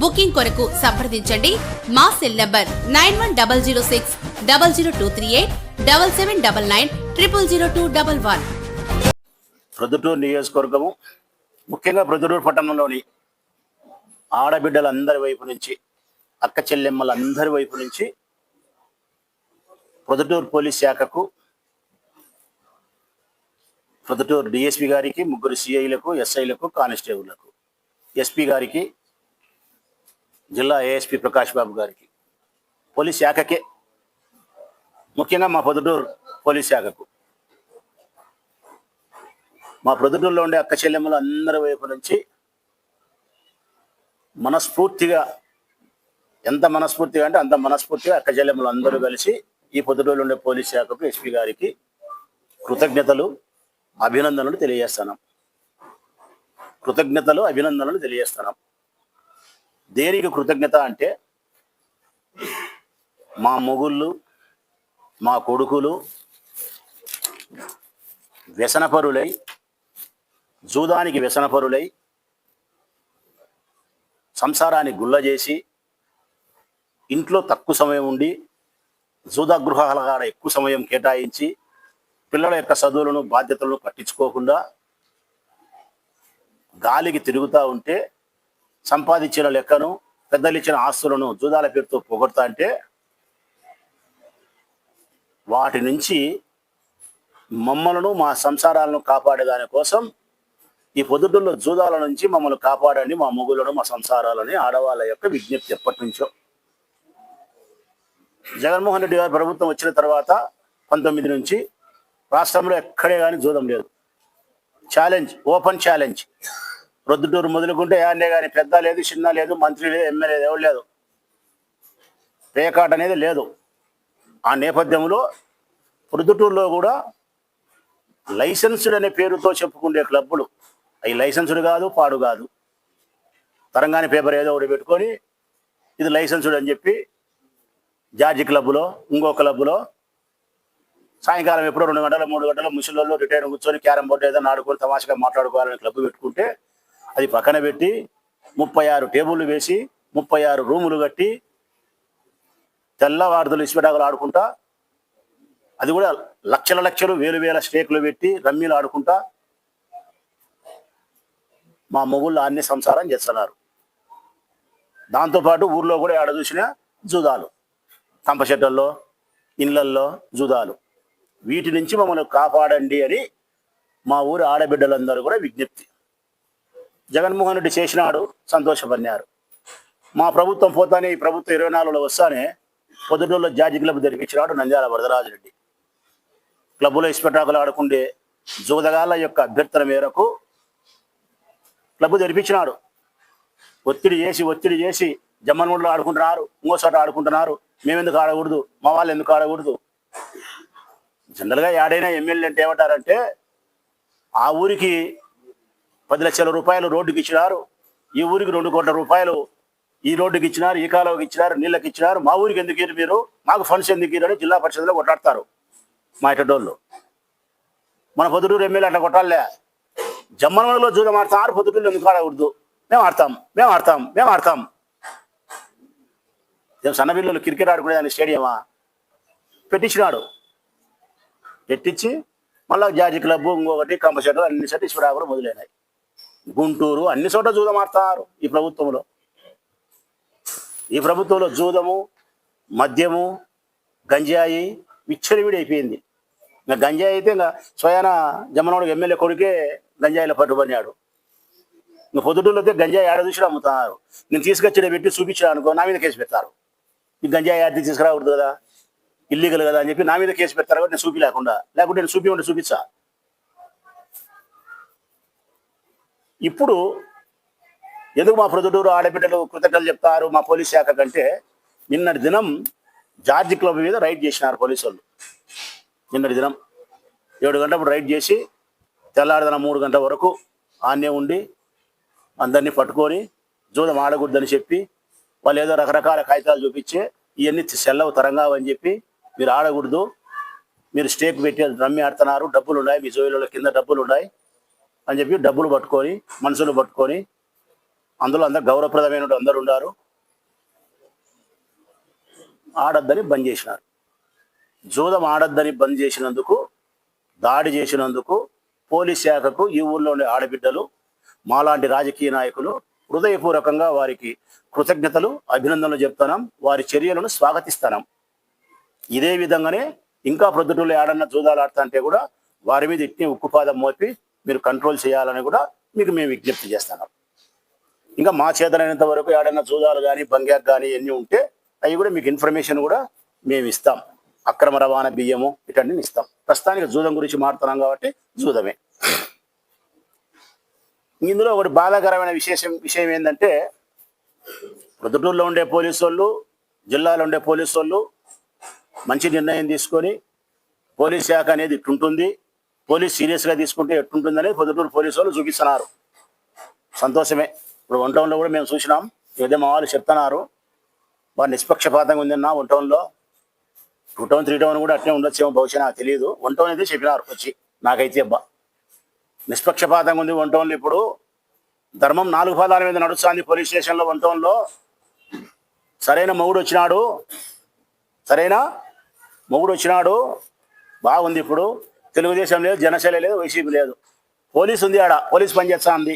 Booking కొరకు సంప్రదించండి. మా cell number nine one double zero six double zero two three eight double seven double nine triple zero two double one. Proddatur నియోజకవర్గము ముఖ్యంగా ప్రొద్దుటూరు పట్టణంలోని ఆడబిడ్డలందరి వైపు నుంచి అక్క చెల్లెమ్మలందరి వైపు నుంచి ప్రొద్దుటూరు పోలీస్ శాఖకు ప్రొద్దుటూరు డిఎస్పి గారికి ముగ్గురు సిఐలకు ఎస్ఐలకు కానిస్టేబుల్లకు ఎస్పీ గారికి జిల్లా ఏఎస్పీ ప్రకాష్ బాబు గారికి పోలీస్ శాఖకే ముఖ్యంగా మా పొద్దుటూరు పోలీస్ శాఖకు. మా పొద్దుటూరులో ఉండే అక్క చెల్లెమ్మలు అందరి వైపు నుంచి మనస్ఫూర్తిగా ఎంత మనస్ఫూర్తిగా అంటే అంత మనస్ఫూర్తిగా అక్క చెల్లెమ్మలు అందరూ కలిసి ఈ పొద్దుటూరులో ఉండే పోలీస్ శాఖకు ఎస్పీ గారికి కృతజ్ఞతలు అభినందనలు తెలియజేస్తున్నాం. కృతజ్ఞతలు అభినందనలు తెలియజేస్తున్నాం. దేనికి కృతజ్ఞత అంటే మా మొగుళ్ళు మా కొడుకులు వ్యసనపరులై జూదానికి వ్యసనపరులై సంసారాన్ని గుల్ల చేసి ఇంట్లో తక్కువ సమయం ఉండి జూదా గృహాల కాడ ఎక్కువ సమయం కేటాయించి పిల్లల యొక్క చదువులను బాధ్యతలను పట్టించుకోకుండా గాలికి తిరుగుతూ ఉంటే సంపాదించిన లెక్కను పెద్దలు ఇచ్చిన ఆస్తులను జూదాల పేరుతో పొగడతా అంటే వాటి నుంచి మమ్మలను మా సంసారాలను కాపాడేదాని కోసం ఈ పొద్దుటూరులో జూదాల నుంచి మమ్మల్ని కాపాడండి మా మొగులను మా సంసారాలని ఆడవాళ్ళ యొక్క విజ్ఞప్తి ఎప్పటి నుంచో జగన్మోహన్ రెడ్డి గారి ప్రభుత్వం వచ్చిన తర్వాత పంతొమ్మిది నుంచి రాష్ట్రంలో ఎక్కడే కానీ జూదం లేదు. Challenge open challenge. ప్రొద్దుటూరు మొదలుకుంటే యాన్నే కానీ పెద్ద లేదు చిన్న లేదు మంత్రి లేదు ఎమ్మెల్యే ఎవరు లేదు. పేకాట అనేది లేదు. ఆ నేపథ్యంలో ప్రొద్దుటూరులో కూడా లైసెన్స్డ్ అనే పేరుతో చెప్పుకునే క్లబ్బులు. అవి లైసెన్స్డ్ కాదు పాడు కాదు. తరంగాని పేపర్ ఏదో ఒకటి పెట్టుకొని ఇది లైసెన్స్డ్ అని చెప్పి జార్జి క్లబ్లో ఇంకో క్లబ్లో సాయంకాలం ఎప్పుడో రెండు గంటల మూడు గంటల ముసలిలో రిటైర్ కూర్చొని క్యారం బోర్డు ఏదైనా ఆడుకొని తమాషగా మాట్లాడుకోవాలని క్లబ్ పెట్టుకుంటే అది పక్కన పెట్టి ముప్పై ఆరు టేబుల్లు వేసి ముప్పై ఆరు రూములు కట్టి తెల్లవారుదలు ఇసుపెటాకులు ఆడుకుంటా అది కూడా లక్షల లక్షలు వేలు వేల స్టేకులు పెట్టి రమ్మీలు ఆడుకుంటా మా మొగుళ్ళు అన్ని సంసారం చేస్తున్నారు. దాంతోపాటు ఊర్లో కూడా ఆడ చూసిన జూదాలు. కంప ఇళ్ళల్లో ఇళ్ళల్లో జూదాలు. వీటి నుంచి మమ్మల్ని కాపాడండి అని మా ఊరి ఆడబిడ్డలందరూ కూడా విజ్ఞప్తి. జగన్మోహన్ రెడ్డి చేసినాడు సంతోషపడినారు మా ప్రభుత్వం పోతానే ఈ ప్రభుత్వం ఇరవై నాలుగులో వస్తానే పొద్దుటూరులో జార్జి క్లబ్ జరిపించినాడు నంద్యాల వరదరాజు రెడ్డి. క్లబ్లో ఇస్పెటాకులు ఆడుకుండే జూదగాళ్ళ యొక్క అభ్యర్థన మేరకు క్లబ్ జరిపించినాడు. ఒత్తిడి చేసి ఒత్తిడి చేసి జమ్మన్మూడిలో ఆడుకుంటున్నారు ఇంకో ఆడుకుంటున్నారు. మేమెందుకు ఆడకూడదు? మా వాళ్ళు ఎందుకు ఆడకూడదు? జనరల్గా ఏడైనా ఎమ్మెల్యే అంటే ఏమంటారంటే ఆ ఊరికి పది లక్షల రూపాయలు రోడ్డుకి ఇచ్చినారు. ఈ ఊరికి రెండు కోట్ల రూపాయలు ఈ రోడ్డుకి ఇచ్చినారు ఈ కాలువకి ఇచ్చినారు నీళ్ళకి ఇచ్చినారు. మా ఊరికి ఎందుకు ఇరు మీరు? మాకు ఫండ్స్ ఎందుకు ఇరు అని జిల్లా పరిషత్లో కొట్లాడతారు మా ఇటోళ్ళు మన పొద్దుటూరు ఎమ్మెల్యే అట్లా కొట్టాలే. జమ్మనలో జూదం ఆడతారు పొద్దుటూరు ఎందుకు ఆడకూడదు? మేము ఆడతాం మేము ఆడతాం మేము ఆడతాం. మేము సన్నబిల్లు క్రికెట్ ఆడుకునేదాన్ని స్టేడియమా? పెట్టించినాడు. పెట్టించి మళ్ళా జార్జి క్లబ్ ఇంకొకటి కంపల్సరీ అన్ని సెట్ ఇసురాకులు మొదలైనాయి. గుంటూరు అన్ని చోట్ల జూదం ఆడుతున్నారు ఈ ప్రభుత్వంలో. ఈ ప్రభుత్వంలో జూదము మద్యము గంజాయి విచ్చలవిడి అయిపోయింది ఇంకా గంజాయి అయితే ఇంకా స్వయాన జమనోడు ఎమ్మెల్యే కొడుకే గంజాయిలో పట్టుబడినాడు. ఇంకా పొద్దుటూరులో అయితే గంజాయి ఆడ చూసి అమ్ముతున్నారు నేను తీసుకొచ్చిన పెట్టి చూపించాను అనుకో నా మీద కేసు పెడతారు. ఈ గంజాయి ఆడితే తీసుకురాకూడదు కదా ఇల్లీగల్ కదా అని చెప్పి నా మీద కేసు పెడతారు కాబట్టి నేను చూపి లేకుండా లేకుంటే నేను చూపి ఉంటే చూపించా ఇప్పుడు ఎందుకు మా ప్రొద్దుటూరు ఆడబిడ్డలు కృతజ్ఞతలు చెప్తారు మా పోలీస్ శాఖ కంటే? నిన్నటి దినం జార్జి క్లబ్ మీద రైడ్ చేసినారు పోలీసు వాళ్ళు నిన్నటి దినం ఏడు గంటప్పుడు రైడ్ చేసి తెల్లారిదన మూడు గంటల వరకు ఆన్నే ఉండి అందరినీ పట్టుకొని జూదం ఆడకూడదని చెప్పి వాళ్ళు ఏదో రకరకాల కాగితాలు చూపించి ఇవన్నీ సెల్లవు తరంగావు అని చెప్పి మీరు ఆడకూడదు మీరు స్టేక్ పెట్టి రమ్మి ఆడుతున్నారు డబ్బులు ఉన్నాయి మీ జోయిలలో కింద డబ్బులు ఉన్నాయి. అని చెప్పి డబ్బులు పట్టుకొని మనుషులు పట్టుకొని అందులో అందరు గౌరవప్రదమైన అందరు ఉన్నారు. ఆడద్దని బంద్ చేసినారు. జూదం ఆడద్దని బంద్ చేసినందుకు దాడి చేసినందుకు పోలీస్ శాఖకు ఈ ఊర్లో ఉండే ఆడబిడ్డలు మాలాంటి రాజకీయ నాయకులు హృదయపూర్వకంగా వారికి కృతజ్ఞతలు అభినందనలు చెప్తున్నాం. వారి చర్యలను స్వాగతిస్తున్నాం. ఇదే విధంగానే ఇంకా ప్రొద్దుటూళ్ళు ఆడన్న జూదాలు ఆడుతుంటే కూడా వారి మీద ఇట్ని ఉక్కుపాదం మోపి మీరు కంట్రోల్ చేయాలని కూడా మీకు మేము విజ్ఞప్తి చేస్తున్నాం. ఇంకా మా చేతనైనంత వరకు ఏడైనా జూదాలు కానీ బంగ్యాక్ కానీ ఎన్ని ఉంటే అవి కూడా మీకు ఇన్ఫర్మేషన్ కూడా మేము ఇస్తాం. అక్రమ రవాణా బియ్యము ఇటన్నీ ఇస్తాం. ప్రస్తుతానికి జూదం గురించి మాట్లాడుతున్నాం కాబట్టి జూదమే. ఇందులో ఒకటి బాధాకరమైన విశేషం విషయం ఏంటంటే ప్రొద్దుటూరులో ఉండే పోలీసు వాళ్ళు జిల్లాలో ఉండే పోలీసు వాళ్ళు మంచి నిర్ణయం తీసుకొని పోలీస్ శాఖ అనేది ఇట్టుంటుంది. పోలీస్ సీరియస్గా తీసుకుంటే ఎట్టుంటుందని పొద్దుటూరు పోలీసు వాళ్ళు చూపిస్తున్నారు. సంతోషమే. ఇప్పుడు వన్ టౌన్లో కూడా మేము చూసినాం. ఏదో మా వాళ్ళు చెప్తున్నారు. వారు నిష్పక్షపాతంగా ఉందన్న వన్ టౌన్లో టూ టౌన్ త్రీ టౌన్ కూడా అట్లే ఉండొచ్చేమో బహుశా నాకు తెలియదు వన్ టౌన్ అయితే చెప్పినారు వచ్చి. నాకైతే అబ్బా. నిష్పక్షపాతంగా ఉంది వన్ టౌన్లో ఇప్పుడు. ధర్మం నాలుగు పాదాల మీద నడుస్తుంది పోలీస్ స్టేషన్లో వన్ టౌన్లో సరైన మొగుడు వచ్చినాడు. సరైన? మొగుడు వచ్చినాడు. బాగుంది ఇప్పుడు. తెలుగుదేశం లేదు జనసేన లేదు వైసీపీ లేదు. పోలీస్ ఉంది ఆడ పోలీస్ పనిచేస్తా ఉంది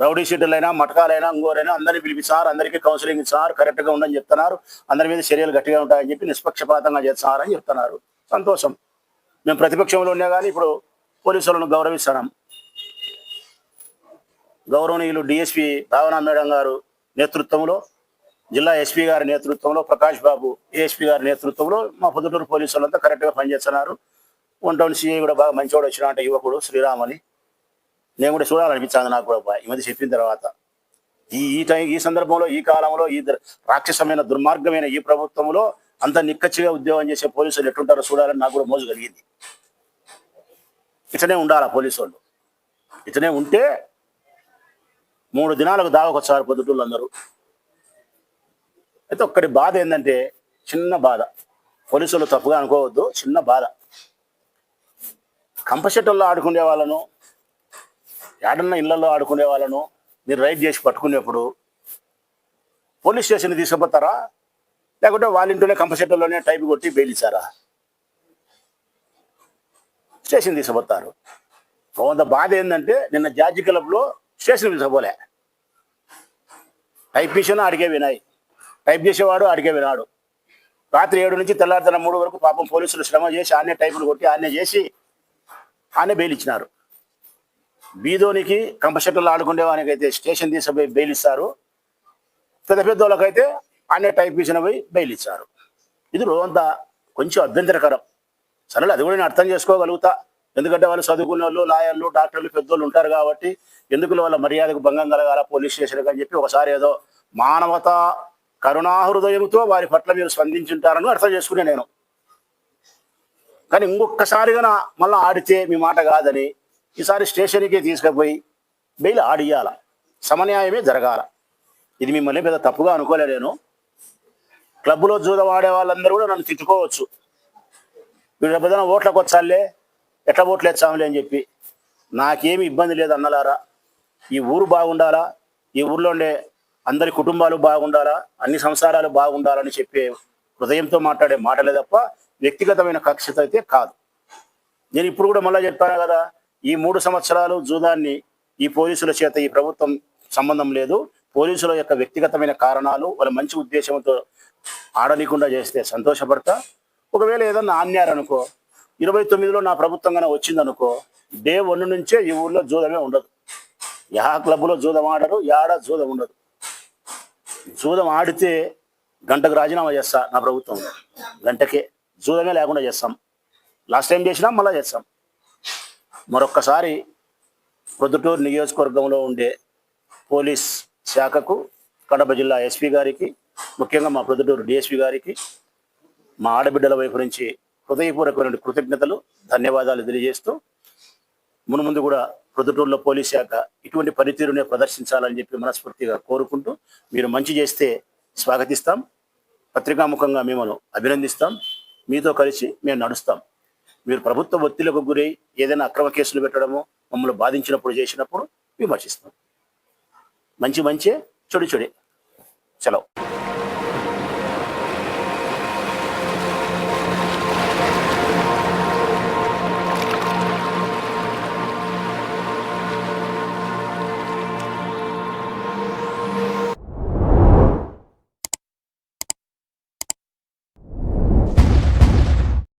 రౌడీ షీటర్లైనా మటకాలైనా ఇంకోరైనా అందరినీ పిలిపిస్తారు అందరికీ కౌన్సిలింగ్ సార్ కరెక్ట్గా ఉండని చెప్తున్నారు. అందరి మీద చర్యలు గట్టిగా ఉంటాయని చెప్పి నిష్పక్షపాతంగా చేస్తున్నారని చెప్తున్నారు. సంతోషం. మేము ప్రతిపక్షంలో ఉన్నా కానీ ఇప్పుడు పోలీసులను గౌరవిస్తున్నాం. గౌరవనీయులు డిఎస్పి భావనా మేడం గారు నేతృత్వంలో జిల్లా ఎస్పీ గారి నేతృత్వంలో ప్రకాష్ బాబు ఏఎస్పీ గారి నేతృత్వంలో మా పొద్దుటూరు పోలీసు వాళ్ళంతా కరెక్ట్గా పనిచేస్తున్నారు. వన్ టౌన్ సిఐ కూడా బాగా మంచివాడు వచ్చిన అంటే యువకుడు శ్రీరామ్ అని. నేను కూడా చూడాలనిపించాను నాకు కూడా ఈ మధ్య చెప్పిన తర్వాత. ఈ ఈ టైం ఈ సందర్భంలో ఈ కాలంలో ఈ రాక్షసమైన దుర్మార్గమైన ఈ ప్రభుత్వంలో అంత నిక్కచ్చిగా ఉద్యోగం చేసే పోలీసులు ఎట్టుంటారో చూడాలని నాకు కూడా మోజు కలిగింది. ఇతనే ఉండాలా పోలీసు వాళ్ళు ఇతనే ఉంటే మూడు దినాలకు దావకొచ్చారు పొద్దుటూళ్ళు అందరూ. అయితే ఒక్కటి బాధ ఏంటంటే చిన్న బాధ. పోలీసులు తప్పుగా అనుకోవద్దు చిన్న బాధ. కంపషెట్టల్లో ఆడుకునే వాళ్ళను ఏడన్న ఇళ్ళలో ఆడుకునే వాళ్ళను మీరు రైడ్ చేసి పట్టుకునేప్పుడు పోలీస్ స్టేషన్ తీసుకుపోతారా? లేకుంటే వాళ్ళ ఇంట్లోనే కంపషెట్టల్లోనే టైప్ కొట్టి బెయిల్ స్టేషన్ తీసుకుపోతారు. కొంత బాధ ఏంటంటే నిన్న జార్జి క్లబ్లో స్టేషన్ తీసుకుపోలే. టైప్ చేసిన అడిగే వినాయి. టైప్ చేసేవాడు అడిగే వినాడు. రాత్రి ఏడు నుంచి తెల్లారితన మూడు వరకు పాపం పోలీసులు శ్రమ చేసి ఆనే టైపులు కొట్టి ఆనే చేసి ఆయన బెయిల్ ఇచ్చినారు. బీదోనికి కంపషెట్టర్లు ఆడుకునే వానికైతే స్టేషన్ తీసుకుపోయి బెయిల్ ఇస్తారు. పెద్ద పెద్ద వాళ్ళకైతే ఆనే టైప్ ఇచ్చిన పోయి బెయిల్ ఇచ్చారు. ఇది రోజంతా కొంచెం అభ్యంతరకరం. సరే అది కూడా నేను అర్థం చేసుకోగలుగుతా. ఎందుకంటే వాళ్ళు చదువుకునే వాళ్ళు లాయర్లు డాక్టర్లు పెద్దోళ్ళు ఉంటారు కాబట్టి ఎందుకు వాళ్ళ మర్యాదకు భంగం కలగాల పోలీస్ స్టేషన్కి అని చెప్పి ఒకసారి ఏదో మానవత కరుణాహృదయంతో వారి పట్ల మీరు స్పందించుంటారని అర్థం చేసుకునే నేను. కానీ ఇంకొకసారిగా మళ్ళీ ఆడితే మీ మాట కాదని ఈసారి స్టేషన్కి తీసుకుపోయి బెయిల్ ఆడియాల సమన్యాయమే జరగాల. ఇది మిమ్మల్ని పెద్ద తప్పుగా అనుకోలే నేను. క్లబ్లో జూదం ఆడే వాళ్ళందరూ కూడా నన్ను తిట్టుకోవచ్చు. వీడు రేపొద్దున ఓట్లకు వచ్చాలే ఎట్లా ఓట్లు వేస్తాములే అని చెప్పి. నాకేమి ఇబ్బంది లేదు అన్నలారా. ఈ ఊరు బాగుండాలా? ఈ ఊర్లో ఉండే అందరి కుటుంబాలు బాగుండాలా? అన్ని సంసారాలు బాగుండాలని చెప్పే హృదయంతో మాట్లాడే మాటలే తప్ప వ్యక్తిగతమైన కక్షత అయితే కాదు. నేను ఇప్పుడు కూడా మళ్ళీ చెప్తాను కదా ఈ మూడు సంవత్సరాలు జూదాన్ని ఈ పోలీసుల చేత ఈ ప్రభుత్వం సంబంధం లేదు. పోలీసుల యొక్క వ్యక్తిగతమైన కారణాలు వాళ్ళ మంచి ఉద్దేశంతో ఆడనీయకుండా చేస్తే సంతోషపడతా. ఒకవేళ ఏదన్నా ఆన్యారనుకో ఇరవై తొమ్మిదిలో నా ప్రభుత్వం కన్నా వచ్చిందనుకో డే వన్ నుంచే ఈ ఊర్లో జూదమే ఉండదు. యా క్లబ్లో జూదం ఆడరు యాడ జూదం ఉండదు. జూదం ఆడితే గంటకు రాజీనామా చేస్తా నా ప్రభుత్వం గంటకే. జూదమే లేకుండా చేస్తాం. లాస్ట్ టైం చేసినాం మళ్ళీ చేస్తాం. మరొక్కసారి ప్రొద్దుటూరు నియోజకవర్గంలో ఉండే పోలీస్ శాఖకు కడప జిల్లా ఎస్పీ గారికి ముఖ్యంగా మా ప్రొద్దుటూరు డిఎస్పీ గారికి మా ఆడబిడ్డల వైపు నుంచి హృదయపూర్వకమైన కృతజ్ఞతలు ధన్యవాదాలు తెలియజేస్తూ మునుముందు కూడా ప్రొద్దుటూరులో పోలీస్ శాఖ ఇటువంటి పనితీరునే ప్రదర్శించాలని చెప్పి మనస్ఫూర్తిగా కోరుకుంటూ మీరు మంచి చేస్తే స్వాగతిస్తాం. పత్రికాముఖంగా మిమ్మల్ని అభినందిస్తాం. మీతో కలిసి మేము నడుస్తాం. మీరు ప్రభుత్వ ఒత్తిళ్ళకు గురై ఏదైనా అక్రమ కేసులు పెట్టడము మమ్మల్ని బాధించినప్పుడు చేసినప్పుడు విమర్శిస్తాం. మంచి మంచి చెడు చెడే. సెలవు.